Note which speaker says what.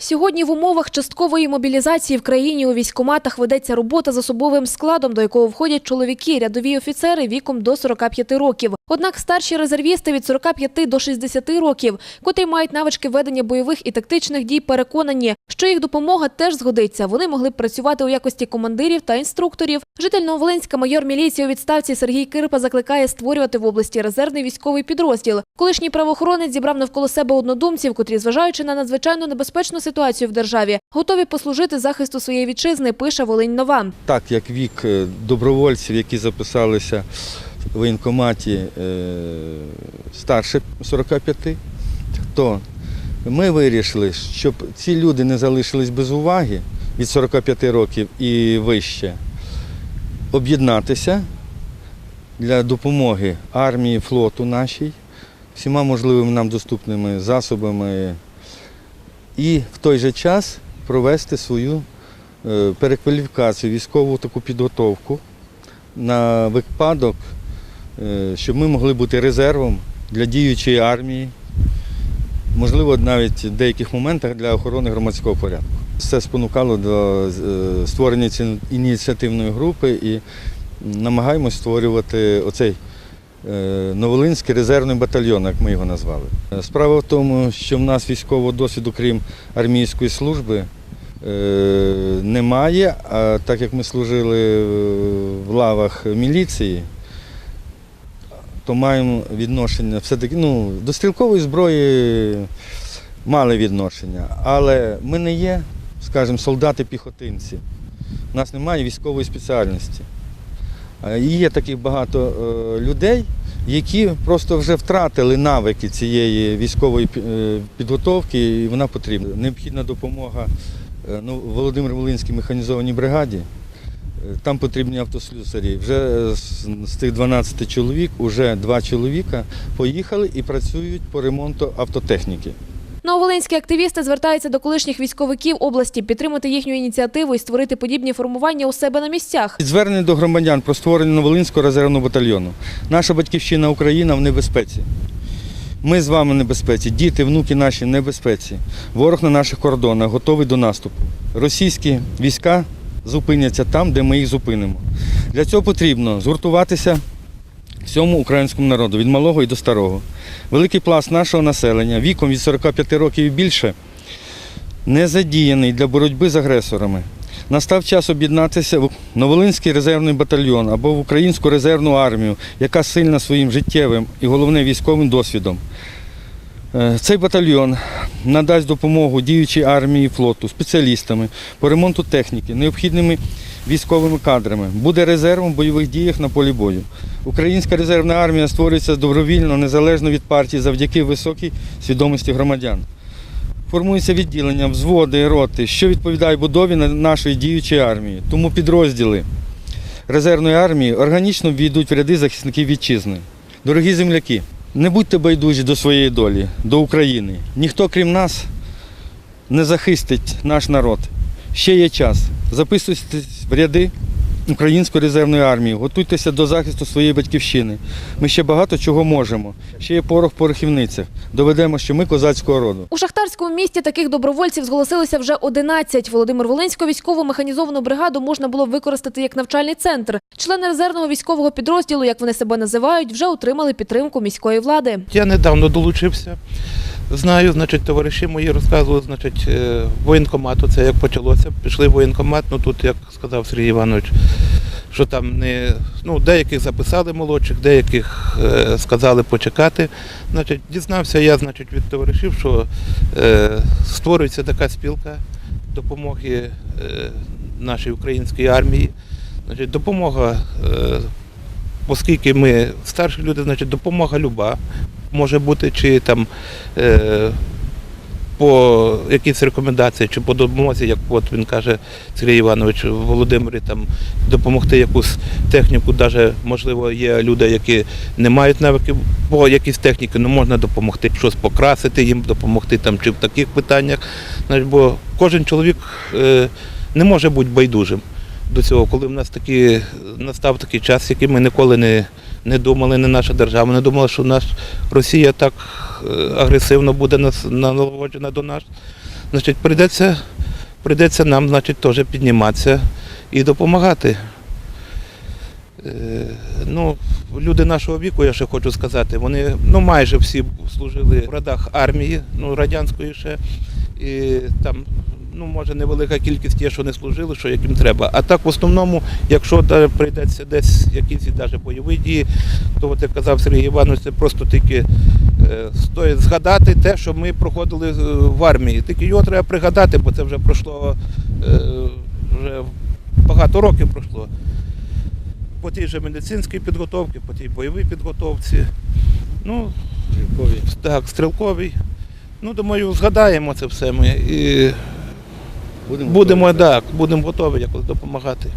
Speaker 1: Сьогодні в умовах часткової мобілізації в країні у військоматах ведеться робота з особовим складом, до якого входять чоловіки, рядові офіцери віком до 45 років. Однак старші резервісти від 45 до 60 років, котрі мають навички ведення бойових і тактичних дій, переконані, що їх допомога теж згодиться. Вони могли б працювати у якості командирів та інструкторів. Житель Нововолинська майор міліції у відставці Сергій Кирпа закликає створювати в області резервний військовий підрозділ. Колишній правоохоронець зібрав навколо себе однодумців, котрі, зважаючи на надзвичайно небезпечну ситуацію в державі, готові послужити захисту своєї вітчизни. Пише Волинь Нова.
Speaker 2: Так як вік е, добровольців, які записалися в воєнкоматі е, старше 45, то ми вирішили, щоб ці люди не залишились без уваги від 45 років і вище, об'єднатися для допомоги армії, флоту нашій, всіма можливими нам доступними засобами і в той же час провести свою е, перекваліфікацію, військову таку підготовку на випадок, щоб ми могли бути резервом для діючої армії, можливо, навіть в деяких моментах для охорони громадського порядку. Це спонукало до е, створення цієї ініціативної групи і намагаємось створювати оцей е, Новолинський резервний батальйон, як ми його назвали. Е, Справа в тому, що в нас військового досвіду, крім армійської служби, е, немає, а так як ми служили в лавах міліції, то маємо відношення все-таки ну, до стрілкової зброї мали відношення, але ми не є, скажімо, солдати-піхотинці. У нас немає військової спеціальності. Е, І є таких багато е, людей, які просто вже втратили навики цієї військової е, підготовки, і вона потрібна. Необхідна допомога ну, Володимир Волинській механізованій бригаді. Там потрібні автослюсарі. Вже з, з тих 12 чоловік, вже два чоловіка поїхали і працюють по ремонту автотехніки.
Speaker 1: Нововолинські активісти звертаються до колишніх військовиків області підтримати їхню ініціативу і створити подібні формування у себе на місцях.
Speaker 2: Звернення до громадян про створення Новолинського резервного батальйону. Наша батьківщина Україна в небезпеці. Ми з вами в небезпеці, діти, внуки наші в небезпеці. Ворог на наших кордонах готовий до наступу. Російські війська зупиняться там, де ми їх зупинимо. Для цього потрібно згуртуватися всьому українському народу, від малого і до старого. Великий пласт нашого населення віком від 45 років і більше не задіяний для боротьби з агресорами. Настав час об'єднатися в Новолинський резервний батальйон або в Українську резервну армію, яка сильна своїм життєвим і головне військовим досвідом. Е, Цей батальйон надасть допомогу діючій армії флоту, спеціалістами по ремонту техніки, необхідними військовими кадрами, буде резервом в бойових діях на полі бою. Українська резервна армія створюється добровільно, незалежно від партії, завдяки високій свідомості громадян. Формуються відділення, взводи, роти, що відповідають будові нашої діючої армії. Тому підрозділи резервної армії органічно війдуть в ряди захисників вітчизни. Дорогі земляки, не будьте байдужі до своєї долі, до України. Ніхто, крім нас, не захистить наш народ. Ще є час. Записуйтесь в ряди Української резервної армії, готуйтеся до захисту своєї батьківщини. Ми ще багато чого можемо. Ще є порох порохівницях. Доведемо, що ми козацького роду.
Speaker 1: У шахтарському місті таких добровольців зголосилося вже 11. Володимир Волинську військову механізовану бригаду можна було використати як навчальний центр. Члени резервного військового підрозділу, як вони себе називають, вже отримали підтримку міської влади.
Speaker 3: Я недавно долучився. Знаю, значить, товариші мої розказували, значить, е, воєнкомату, це як почалося. Пішли в воєнкомат, ну тут, як сказав Сергій Іванович, що там не. Ну, деяких записали молодших, деяких е, сказали почекати. Значить, дізнався я, значить, від товаришів, що е, створюється така спілка допомоги е, нашій українській армії. Значить, допомога, е, оскільки ми старші люди, значить, допомога люба може бути, чи там е, по якісь рекомендації, чи по допомозі, як от він каже Сергій Іванович Володимирі, там допомогти якусь техніку, навіть можливо є люди, які не мають навиків по якійсь техніці, але можна допомогти щось покрасити, їм допомогти там чи в таких питаннях. Бо кожен чоловік е, не може бути байдужим до цього, коли в нас такі, настав такий час, який ми ніколи не, не думали, не наша держава, не думала, що наш Росія так е, агресивно буде нас налагоджена до нас. значить, прийдеться, прийдеться нам, значить, теж підніматися і допомагати. Е, Ну, люди нашого віку, я ще хочу сказати, вони ну, майже всі служили в радах армії, ну, радянської ще. І там, ну, може, невелика кількість є, що не служили, що яким треба. А так, в основному, якщо прийдеться десь якісь навіть бойові дії, то, от як казав Сергій Іванович, це просто тільки е, стоїть згадати те, що ми проходили е, в армії. Тільки його треба пригадати, бо це вже пройшло е, вже багато років пройшло по тій же медицинській підготовці, по тій бойовій підготовці. Ну, так, стрілковій. Ну, думаю, згадаємо це все ми і будемо, так, будемо готові якось допомагати.